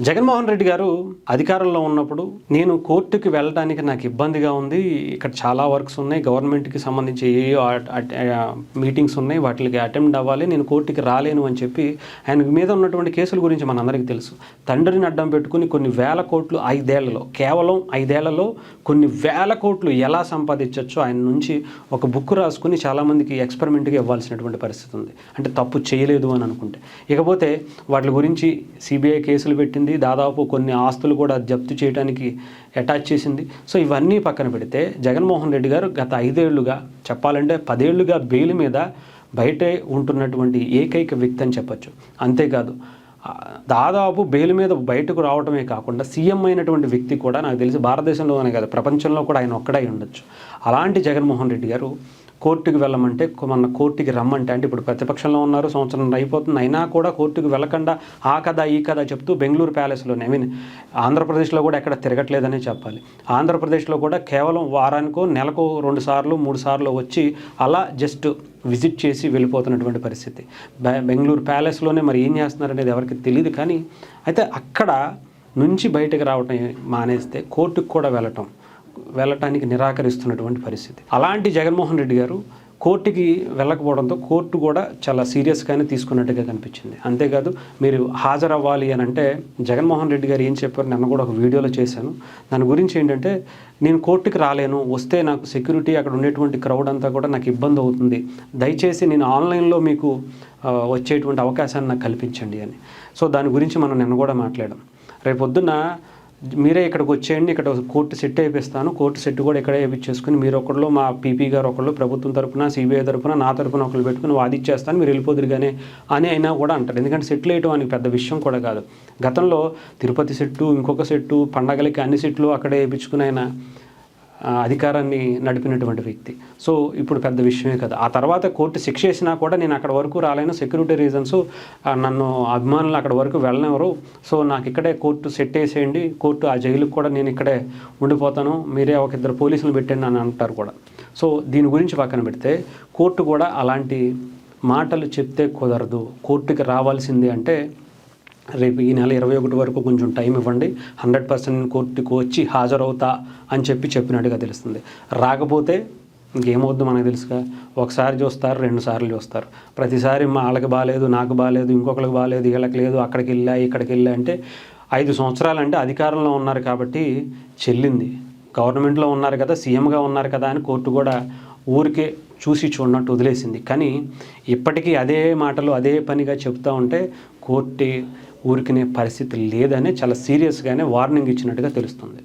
జగన్మోహన్ రెడ్డి గారు అధికారంలో ఉన్నప్పుడు నేను కోర్టుకి వెళ్ళడానికి నాకు ఇబ్బందిగా ఉంది. ఇక్కడ చాలా వర్క్స్ ఉన్నాయి. గవర్నమెంట్కి సంబంధించి ఏ మీటింగ్స్ ఉన్నాయి. వాటికి అటెండ్ అవ్వాలి. నేను కోర్టుకి రాలేను అని చెప్పి ఆయన మీద ఉన్నటువంటి కేసుల గురించి మనందరికీ తెలుసు. తండ్రిని అడ్డం పెట్టుకుని కొన్ని వేల కోట్లు ఐదేళ్ళలో కేవలం ఐదేళ్ళలో కొన్ని వేల కోట్లు ఎలా సంపాదించవచ్చో ఆయన నుంచి ఒక బుక్ రాసుకుని చాలామందికి ఎక్స్పెరిమెంట్గా ఇవ్వాల్సినటువంటి పరిస్థితి ఉంది. అంటే తప్పు చేయలేదు అని అనుకుంటే. ఇకపోతే వాటి గురించి సిబిఐ కేసులు పెట్టింది దాదాపు కొన్ని ఆస్తులు కూడా జప్తు చేయడానికి అటాచ్ చేసింది. సో ఇవన్నీ పక్కన పెడితే జగన్మోహన్ రెడ్డి గారు గత ఐదేళ్ళుగా చెప్పాలంటే పదేళ్ళుగా బెయిల్ మీద బయటే ఉంటున్నటువంటి ఏకైక వ్యక్తి అని చెప్పచ్చు. అంతేకాదు దాదాపు బెయిల్ మీద బయటకు రావడమే కాకుండా సీఎం అయినటువంటి వ్యక్తి కూడా నాకు తెలిసి భారతదేశంలోనే కాదు ప్రపంచంలో కూడా ఆయన ఒక్కడై ఉండొచ్చు. అలాంటి జగన్మోహన్ రెడ్డి గారు కోర్టుకు వెళ్ళమంటే మన కోర్టుకి రమ్మంటే అంటే ఇప్పుడు ప్రతిపక్షంలో ఉన్నారు సంవత్సరం అయిపోతుంది అయినా కూడా కోర్టుకు వెళ్ళకుండా ఆ కథ ఈ కథ చెప్తూ బెంగళూరు ప్యాలెస్లోనే ఐ మీన్ ఆంధ్రప్రదేశ్లో కూడా ఎక్కడ తిరగట్లేదనే చెప్పాలి. ఆంధ్రప్రదేశ్లో కూడా కేవలం వారానికో నెలకు రెండు సార్లు మూడు సార్లు వచ్చి అలా జస్ట్ విజిట్ చేసి వెళ్ళిపోతున్నటువంటి పరిస్థితి. బెంగళూరు ప్యాలెస్లోనే మరి ఏం చేస్తున్నారు అనేది ఎవరికి తెలియదు కానీ అయితే అక్కడ నుంచి బయటకు రావటం మానేస్తే కోర్టుకు కూడా వెళ్ళటం వెళ్ళటానికి నిరాకరిస్తున్నటువంటి పరిస్థితి. అలాంటి జగన్మోహన్ రెడ్డి గారు కోర్టుకి వెళ్ళకపోవడంతో కోర్టు కూడా చాలా సీరియస్గానే తీసుకున్నట్టుగా కనిపించింది. అంతేకాదు మీరు హాజరవ్వాలి అని అంటే జగన్మోహన్ రెడ్డి గారు ఏం చెప్పారు నన్ను కూడా ఒక వీడియోలో చేశాను. దాని గురించి ఏంటంటే నేను కోర్టుకి రాలేను వస్తే నాకు సెక్యూరిటీ అక్కడ ఉండేటువంటి క్రౌడ్ అంతా కూడా నాకు ఇబ్బంది అవుతుంది. దయచేసి నేను ఆన్లైన్లో మీకు వచ్చేటువంటి అవకాశాన్ని నాకు కల్పించండి అని. సో దాని గురించి మనం నిన్న కూడా మాట్లాడాం. రేపొద్దున మీరే ఇక్కడికి వచ్చేయండి ఇక్కడ కోర్టు సెట్ వేపిస్తాను కోర్టు సెట్ కూడా ఇక్కడే వేయించేసుకుని మీరు ఒకళ్ళు మా పీపీ గారు ఒకళ్ళు ప్రభుత్వం తరపున సిబిఐ తరపున నా తరపున ఒకళ్ళు పెట్టుకుని వాదిచ్చేస్తాను. మీరు వెళ్ళిపోదురుగానే అని అయినా కూడా అంటారు. ఎందుకంటే సెటిల్ వేయటం అని పెద్ద విషయం కూడా కాదు. గతంలో తిరుపతి సెట్టు ఇంకొక సెట్టు పండగలకి అన్ని సెట్లు అక్కడే వేయించుకుని అయినా అధికారాన్ని నడిపినటువంటి వ్యక్తి. సో ఇప్పుడు పెద్ద విషయమే కదా. ఆ తర్వాత కోర్టు శిక్ష వేసినా కూడా నేను అక్కడ వరకు రాలేను. సెక్యూరిటీ రీజన్స్ నన్ను అభిమానులు అక్కడ వరకు వెళ్ళనివ్వరు. సో నాకు ఇక్కడే కోర్టు సెట్ వేసేయండి. కోర్టు ఆ జైలుకు కూడా నేను ఇక్కడే ఉండిపోతాను. మీరే ఒక ఇద్దరు పోలీసులు పెట్టండి అని అంటారు కూడా. సో దీని గురించి పక్కన పెడితే కోర్టు కూడా అలాంటి మాటలు చెప్తే కుదరదు. కోర్టుకి రావాల్సింది అంటే రేపు ఈ నెల ఇరవై ఒకటి వరకు కొంచెం టైం ఇవ్వండి. హండ్రెడ్ పర్సెంట్ కోర్టుకు వచ్చి హాజరవుతా అని చెప్పి చెప్పినట్టుగా తెలుస్తుంది. రాకపోతే ఇంకేమవుద్దు మనకు తెలుసుగా. ఒకసారి చూస్తారు రెండు సార్లు చూస్తారు. ప్రతిసారి మా వాళ్ళకి బాగాలేదు నాకు బాగాలేదు ఇంకొకరికి బాగాలేదు వీళ్ళకి లేదు అక్కడికి వెళ్ళా ఇక్కడికి వెళ్ళా అంటే ఐదు సంవత్సరాలు అంటే అధికారంలో ఉన్నారు కాబట్టి చెల్లింది. గవర్నమెంట్లో ఉన్నారు కదా సీఎంగా ఉన్నారు కదా అని కోర్టు కూడా ఊరికే చూసి చూడనట్టు వదిలేసింది. కానీ ఇప్పటికీ అదే మాటలు అదే పనిగా చెప్తా ఉంటే కోర్టే ఊరికనే పరిస్థితి లేదని చాలా సీరియస్గానే వార్నింగ్ ఇచ్చినట్టుగా తెలుస్తుంది.